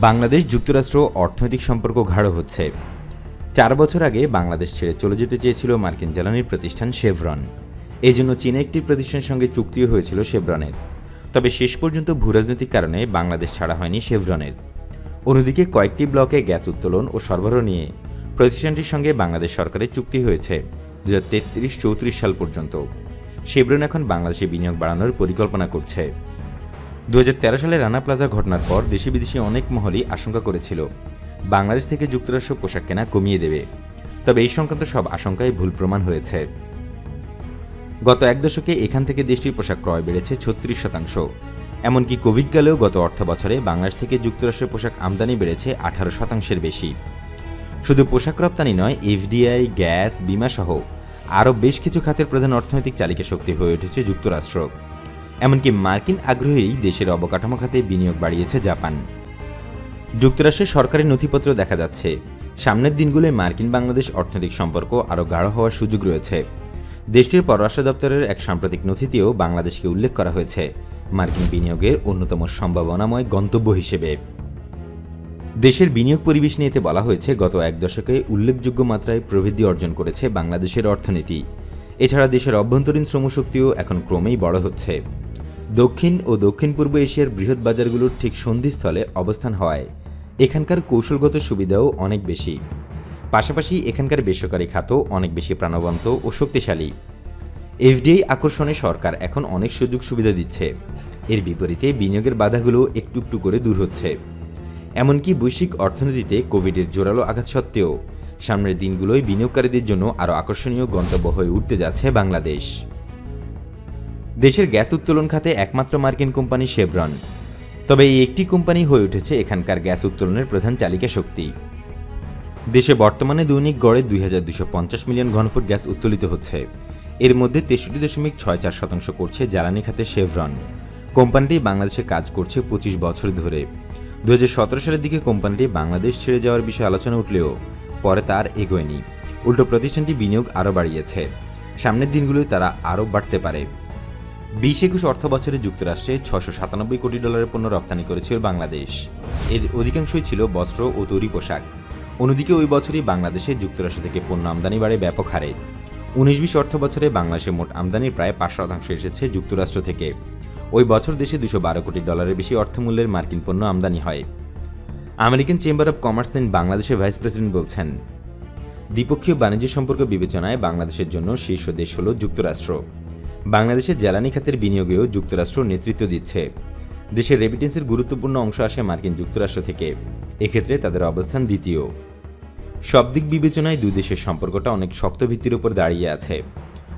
বাংলাদেশ যুক্তরাষ্ট্র অর্থনৈতিক সম্পর্ক গাঢ় হচ্ছে। চার বছর আগে বাংলাদেশ ছেড়ে চলে যেতে চেয়েছিল মার্কিন জ্বালানির প্রতিষ্ঠান শেভরন। এই জন্য চীনা একটি প্রতিষ্ঠানের সঙ্গে চুক্তিও হয়েছিল শেভরনের। তবে শেষ পর্যন্ত ভূরাজনৈতিক কারণে বাংলাদেশ ছাড়া হয়নি শেভরনের। অন্যদিকে কয়েকটি ব্লকে গ্যাস উত্তোলন ও সরবরাহ নিয়ে প্রতিষ্ঠানটির সঙ্গে বাংলাদেশ সরকারের চুক্তি হয়েছে দু হাজার তেত্রিশ চৌত্রিশ সাল পর্যন্ত। শেভরন এখন বাংলাদেশে বিনিয়োগ বাড়ানোর পরিকল্পনা করছে। দু হাজার তেরো সালে রানা প্লাজা ঘটনার পর দেশি বিদেশি অনেক মহলই আশঙ্কা করেছিল। বাংলাদেশ থেকে যুক্তরাষ্ট্র পোশাক কেনা কমিয়ে দেবে। তবে এই সংক্রান্ত সব আশঙ্কাই ভুল প্রমাণ হয়েছে। গত এক দশকে এখান থেকে দেশটির পোশাক ক্রয় বেড়েছে ছত্রিশ শতাংশ। এমনকি কোভিডকালেও গত অর্থ বছরে বাংলাদেশ থেকে যুক্তরাষ্ট্রের পোশাক আমদানি বেড়েছে আঠারো শতাংশের বেশি। শুধু পোশাক রপ্তানি নয়, এফডিআই, গ্যাস, বিমা সহ আরও বেশ কিছু খাতের প্রধান অর্থনৈতিক চালিকা শক্তি হয়ে উঠেছে যুক্তরাষ্ট্র। এমনকি মার্কিন আগ্রহেই দেশের অবকাঠামো খাতে বিনিয়োগ বাড়িয়েছে জাপান। যুক্তরাষ্ট্রের সরকারি নথিপত্র দেখা যাচ্ছে, সামনের দিনগুলোয় মার্কিন বাংলাদেশ অর্থনৈতিক সম্পর্ক আরও গাঢ় হওয়ার সুযোগ রয়েছে। দেশটির পররাষ্ট্র দপ্তরের এক সাম্প্রতিক নথিতেও বাংলাদেশকে উল্লেখ করা হয়েছে, মার্কিন বিনিয়োগের অন্যতম সম্ভাবনাময় গন্তব্য হিসেবে। দেশের বিনিয়োগ পরিবেশ নিয়ে এতে বলা হয়েছে, গত এক দশকে উল্লেখযোগ্য মাত্রায় প্রবৃদ্ধি অর্জন করেছে বাংলাদেশের অর্থনীতি। এছাড়া দেশের অভ্যন্তরীণ শ্রমশক্তিও এখন ক্রমেই বড় হচ্ছে। দক্ষিণ ও দক্ষিণ পূর্ব এশিয়ার বৃহৎ বাজারগুলোর ঠিক সন্ধিস্থলে অবস্থান হওয়ায় এখানকার কৌশলগত সুবিধাও অনেক বেশি। পাশাপাশি এখানকার বেসরকারি খাতও অনেক বেশি প্রাণবন্ত ও শক্তিশালী। এফডিআই আকর্ষণে সরকার এখন অনেক সুযোগ সুবিধা দিচ্ছে। এর বিপরীতে বিনিয়োগের বাধাগুলো একটু একটু করে দূর হচ্ছে। এমনকি বৈশ্বিক অর্থনীতিতে কোভিডের জোরালো আঘাত সত্ত্বেও সামনের দিনগুলোয় বিনিয়োগকারীদের জন্য আরও আকর্ষণীয় গন্তব্য হয়ে উঠতে যাচ্ছে বাংলাদেশ। দেশের গ্যাস উত্তোলন খাতে একমাত্র মার্কিন কোম্পানি শেভরন। তবে এই একটি কোম্পানি হয়ে উঠেছে এখানকার গ্যাস উত্তোলনের প্রধান চালিকা শক্তি। দেশে বর্তমানে দৈনিক গড়ে দুই মিলিয়ন ঘনফুট গ্যাস উত্তোলিত হচ্ছে। এর মধ্যে তেষট্টি দশমিক ছয় চার শতাংশ করছে জ্বালানি খাতে শেভরন। কোম্পানিটি বাংলাদেশে কাজ করছে পঁচিশ বছর ধরে। দু হাজার সতেরো সালের দিকে কোম্পানিটি বাংলাদেশ ছেড়ে যাওয়ার বিষয়ে আলোচনা উঠলেও পরে তার এগোয়নি। উল্টো প্রতিষ্ঠানটি বিনিয়োগ আরও বাড়িয়েছে। সামনের দিনগুলোয় তারা আরও বাড়তে পারে। বিশ একুশ অর্থ বছরে যুক্তরাষ্ট্রে ছশো সাতানব্বই কোটি ডলারের পণ্য রপ্তানি করেছিল বাংলাদেশ। এর অধিকাংশই ছিল বস্ত্র ও তৈরি পোশাক। অন্যদিকে ওই বছরই বাংলাদেশে যুক্তরাষ্ট্র থেকে পণ্য আমদানি বাড়ে ব্যাপক হারে। উনিশ বিশ অর্থ বছরে বাংলাদেশের মোট আমদানির প্রায় পাঁচ শতাংশ এসেছে যুক্তরাষ্ট্র থেকে। ওই বছর দেশে দুশো বারো কোটি ডলারের বেশি অর্থমূল্যের মার্কিন পণ্য আমদানি হয়। আমেরিকান চেম্বার অব কমার্স দেন বাংলাদেশের ভাইস প্রেসিডেন্ট বলছেন, দ্বিপক্ষীয় বাণিজ্য সম্পর্ক বিবেচনায় বাংলাদেশের জন্য শীর্ষ দেশ হল যুক্তরাষ্ট্র। বাংলাদেশের জ্বালানি খাতের বিনিয়োগেও যুক্তরাষ্ট্র নেতৃত্ব দিচ্ছে। দেশের রেমিটেন্সের গুরুত্বপূর্ণ অংশ আসে মার্কিন যুক্তরাষ্ট্র থেকে। এক্ষেত্রে তাদের অবস্থান দ্বিতীয়। সব দিক বিবেচনায় দুই দেশের সম্পর্কটা অনেক শক্ত ভিত্তির উপর দাঁড়িয়ে আছে।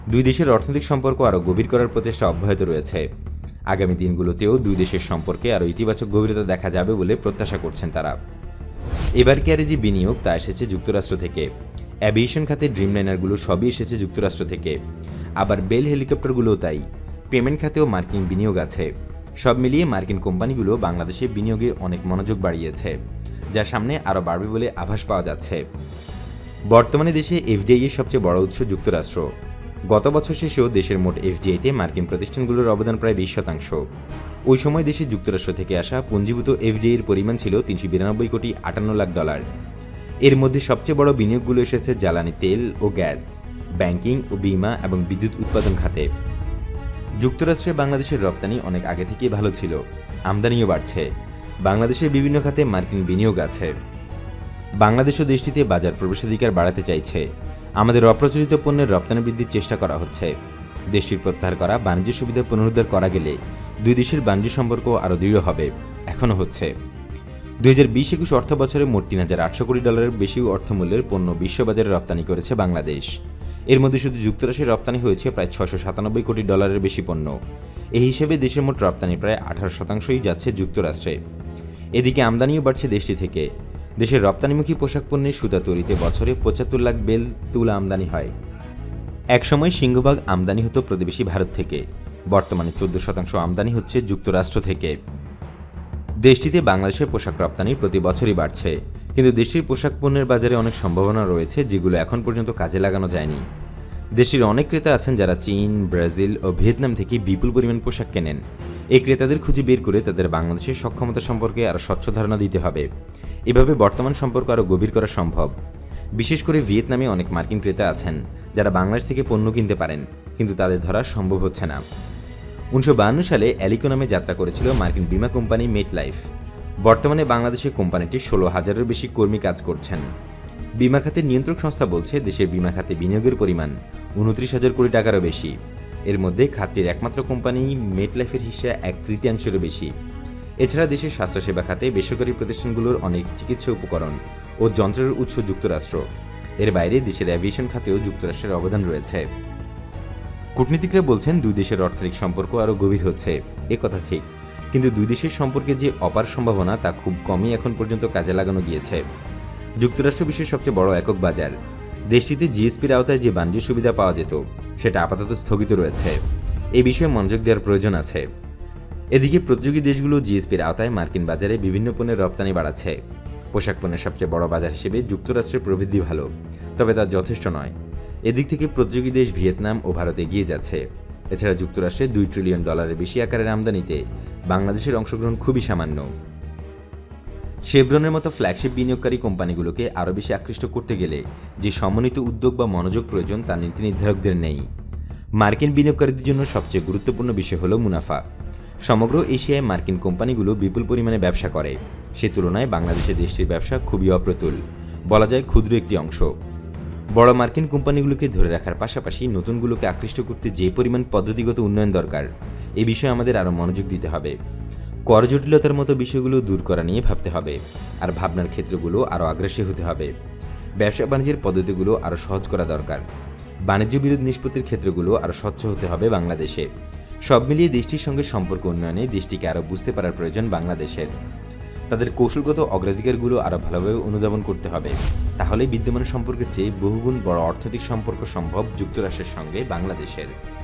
দুই দেশের অর্থনৈতিক সম্পর্ক আরও গভীর করার প্রচেষ্টা অব্যাহত রয়েছে। আগামী দিনগুলোতেও দুই দেশের সম্পর্কে আরও ইতিবাচক গভীরতা দেখা যাবে বলে প্রত্যাশা করছেন তারা। এবার কেয়ারে যে বিনিয়োগ, তা এসেছে যুক্তরাষ্ট্র থেকে। অ্যাভিয়েশন খাতে ড্রিমলাইনারগুলো সবই এসেছে যুক্তরাষ্ট্র থেকে। আবার বেল হেলিকপ্টারগুলোও তাই। পেমেন্ট খাতেও মার্কিন বিনিয়োগ আছে। সব মিলিয়ে মার্কিন কোম্পানিগুলো বাংলাদেশে বিনিয়োগে অনেক মনোযোগ বাড়িয়েছে, যা সামনে আরও বাড়বে বলে আভাস পাওয়া যাচ্ছে। বর্তমানে দেশে এফডিআই এর সবচেয়ে বড় উৎস যুক্তরাষ্ট্র। গত বছর শেষেও দেশের মোট এফডিআইতে মার্কিন প্রতিষ্ঠানগুলোর অবদান প্রায় বিশ শতাংশ। ওই সময় দেশে যুক্তরাষ্ট্র থেকে আসা পুঞ্জীভূত এফডিআই এর পরিমাণ ছিল তিনশো বিরানব্বই কোটি আটান্ন লাখ ডলার। এর মধ্যে সবচেয়ে বড় বিনিয়োগগুলো এসেছে জ্বালানি তেল ও গ্যাস। ব্যাংকিং ও বিমা এবং বিদ্যুৎ উৎপাদন খাতে। যুক্তরাষ্ট্রে বাংলাদেশের রপ্তানি অনেক আগে থেকেই ভালো ছিল, আমদানিও বাড়ছে। বাংলাদেশের বিভিন্ন খাতে মার্কিন বিনিয়োগ আছে। বাংলাদেশও দেশটিতে বাজার প্রবেশাধিকার বাড়াতে চাইছে। আমাদের অপ্রচলিত পণ্যের রপ্তানি বৃদ্ধির চেষ্টা করা হচ্ছে। দেশটির প্রত্যাহার করা বাণিজ্য সুবিধা পুনরুদ্ধার করা গেলে দুই দেশের বাণিজ্য সম্পর্ক আরও দৃঢ় হবে, এখনও হচ্ছে। দুই হাজার বিশ একুশ অর্থ বছরে মোট তিন হাজার আটশো কোটি ডলারের বেশি অর্থমূল্যের পণ্য বিশ্ববাজারে রপ্তানি করেছে বাংলাদেশ। এর মধ্যে শুধু যুক্তরাষ্ট্রে রপ্তানি হয়েছে প্রায় ছশো সাতানব্বই কোটি ডলারের বেশি পণ্য। এই হিসেবে দেশের মোট রপ্তানি প্রায় আঠারো শতাংশই যাচ্ছে যুক্তরাষ্ট্রে। এদিকে আমদানিও বাড়ছে দেশটি থেকে। দেশের রপ্তানিমুখী পোশাক পণ্যের সুতা তৈরিতে বছরে পঁচাত্তর লাখ বেল তুলা আমদানি হয়। একসময় সিংহভাগ আমদানি হতো প্রতিবেশী ভারত থেকে। বর্তমানে চোদ্দ শতাংশ আমদানি হচ্ছে যুক্তরাষ্ট্র থেকে। দেশটিতে বাংলাদেশের পোশাক রপ্তানি প্রতি বছরই বাড়ছে। কিন্তু দেশটির পোশাক পণ্যের বাজারে অনেক সম্ভাবনা রয়েছে, যেগুলো এখন পর্যন্ত কাজে লাগানো যায়নি। দেশের অনেক ক্রেতা আছেন যারা চীন, ব্রাজিল ও ভিয়েতনাম থেকে বিপুল পরিমাণ পোশাক কেনেন। এই ক্রেতাদের খুঁজে বের করে তাদের বাংলাদেশের সক্ষমতা সম্পর্কে আরও স্বচ্ছ ধারণা দিতে হবে। এভাবে বর্তমান সম্পর্ক আরও গভীর করা সম্ভব। বিশেষ করে ভিয়েতনামে অনেক মার্কিন ক্রেতা আছেন যারা বাংলাদেশ থেকে পণ্য কিনতে পারেন, কিন্তু তাদের ধরা সম্ভব হচ্ছে না। উনিশশো সালে অ্যালিকো নামে যাত্রা করেছিল মার্কিন বিমা কোম্পানি মেট লাইফ বর্তমানে বাংলাদেশে কোম্পানিটি ষোলো হাজারের বেশি কর্মী কাজ করছেন। বিমা খাতের নিয়ন্ত্রক সংস্থা বলছে, দেশের বিমা খাতে বিনিয়োগের পরিমাণ উনত্রিশ হাজার কোটি টাকারও বেশি। এর মধ্যে খাতটির একমাত্র কোম্পানি মেট লাইফের হিসা এক তৃতীয়াংশেরও বেশি। এছাড়া দেশের স্বাস্থ্যসেবা খাতে বেসরকারি প্রতিষ্ঠানগুলোর অনেক চিকিৎসা উপকরণ ও যন্ত্রের উৎস যুক্তরাষ্ট্র। এর বাইরে দেশের অ্যাভিয়েশন খাতেও যুক্তরাষ্ট্রের অবদান রয়েছে। কূটনীতিকরা বলছেন, দুই দেশের অর্থনৈতিক সম্পর্ক আরও গভীর হচ্ছে। এ কথা ঠিক। কিন্তু দুই দেশের সম্পর্কে যে অপার সম্ভাবনা তা খুব কমই এখন পর্যন্ত কাজে লাগানো গিয়েছে। যুক্তরাষ্ট্র বিশ্বের সবচেয়ে বড় একক বাজার। দেশটিতে জিএসপির আওতায় যে বাণিজ্য সুবিধা পাওয়া যেত, সেটা আপাতত স্থগিত রয়েছে। এই বিষয়ে মনোযোগ দেওয়ার প্রয়োজন আছে। এদিকে প্রতিযোগী দেশগুলো জিএসপির আওতায় মার্কিন বাজারে বিভিন্ন পণ্যের রপ্তানি বাড়াচ্ছে। পোশাক পণ্যের সবচেয়ে বড় বাজার হিসেবে যুক্তরাষ্ট্রের প্রবৃদ্ধি ভালো, তবে তা যথেষ্ট নয়। এদিক থেকে প্রতিযোগী দেশ ভিয়েতনাম ও ভারত এগিয়ে যাচ্ছে। এছাড়া যুক্তরাষ্ট্রে দুই ট্রিলিয়ন ডলারের বেশি আকারের আমদানিতে বাংলাদেশের অংশগ্রহণ খুবই সামান্য। শেভরনের মতো ফ্ল্যাগশিপ বিনিয়োগকারী কোম্পানিগুলোকে আরও বেশি আকৃষ্ট করতে গেলে যে সমন্বিত উদ্যোগ বা মনোযোগ প্রয়োজন তা নীতি নির্ধারকদের নেই। মার্কিন বিনিয়োগকারীদের জন্য সবচেয়ে গুরুত্বপূর্ণ বিষয় হল মুনাফা। সমগ্র এশিয়ায় মার্কিন কোম্পানিগুলো বিপুল পরিমাণে ব্যবসা করে। সে তুলনায় বাংলাদেশে দেশটির ব্যবসা খুবই অপ্রতুল, বলা যায় ক্ষুদ্র একটি অংশ। বড় মার্কিন কোম্পানিগুলোকে ধরে রাখার পাশাপাশি নতুনগুলোকে আকৃষ্ট করতে যে পরিমাণ পদ্ধতিগত উন্নয়ন দরকার এ বিষয়ে আমাদের আরও মনোযোগ দিতে হবে। কর জটিলতার মতো বিষয়গুলো দূর করা নিয়ে ভাবতে হবে, আর ভাবনার ক্ষেত্রগুলো আরও আগ্রাসী হতে হবে। ব্যবসা বাণিজ্যের পদ্ধতিগুলো আরও সহজ করা দরকার। বাণিজ্য বিরোধ নিষ্পত্তির ক্ষেত্রগুলো আরও স্বচ্ছ হতে হবে বাংলাদেশে। সব মিলিয়ে দেশটির সঙ্গে সম্পর্ক উন্নয়নে দেশটিকে আরও বুঝতে পারার প্রয়োজন বাংলাদেশের। তাদের কৌশলগত অগ্রাধিকারগুলো আরও ভালোভাবে অনুধাবন করতে হবে। তাহলে বিদ্যমান সম্পর্কের চেয়ে বহুগুণ বড় অর্থনৈতিক সম্পর্ক সম্ভব যুক্তরাষ্ট্রের সঙ্গে বাংলাদেশের।